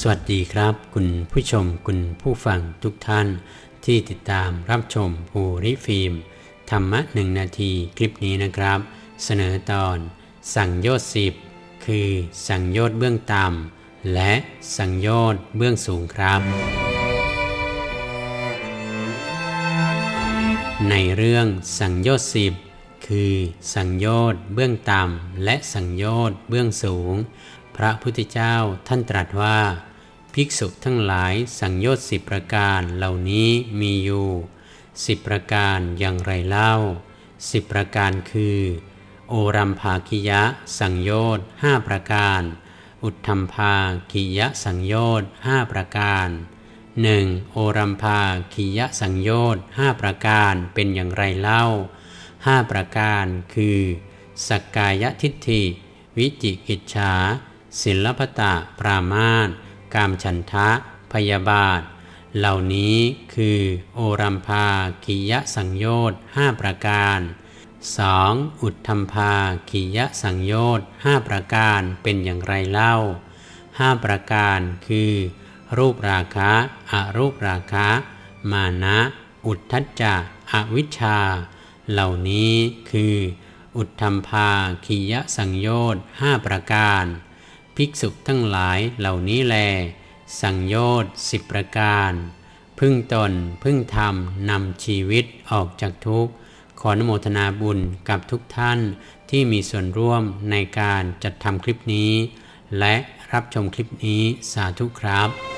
สวัสดีครับ คุณผู้ชมคุณผู้ฟังทุกท่าน ที่ติดตามรับชมภูริฟิล์ม ธรรมะหนึ่งนาทีคลิปนี้นะครับ เสนอตอน สั่งโยชน์สิบคือสั่งโยชน์เบื้องต่ำและสั่งโยชน์เบื้องสูงครับ ในเรื่องสังโยชน์สิบคือ สังโยชน์เบื้องต่ำและสังโยชน์เบื้องสูง พระพุทธเจ้าท่านตรัสว่า ภิกษุทั้งหลายสังโยชน์สิบประการเหล่านี้มีอยู่สิบประการอย่างไรเล่าสิบประการคือ โอรัมภาคิยะสังโยชน์ห้าประการ อุทธัมภาคิยะสังโยชน์ห้าประการหนึ่งโอรัมภาคียะสังโยชน์ห้าประการเป็นอย่างไรเล่าห้าประการคือ สักกายทิฏฐิ วิจิกิจฉา ศิลปตะ ปรามาตกามฉันทะ พยาบาท เหล่านี้คือโอรัมภาคียะสังโยชน์ห้าประการ 2. อุทธัมภาคียะสังโยชน์ห้าประการเป็นอย่างไรเล่าห้าประการคือ รูปราคะอรูปราคะ มานะ อุทธัจจะอวิชชา เหล่านี้คือ อุทธัมภาคียะสังโยชน์ห้าประการ ภิกษุทั้งหลายเหล่านี้แล สังโยชน์สิบประการ พึ่งตนพึ่งธรรมนำชีวิตออกจากทุกข์ ขออนุโมทนาบุญกับทุกท่านที่มีส่วนร่วมในการจัดทำคลิปนี้ และรับชมคลิปนี้สาธุครับ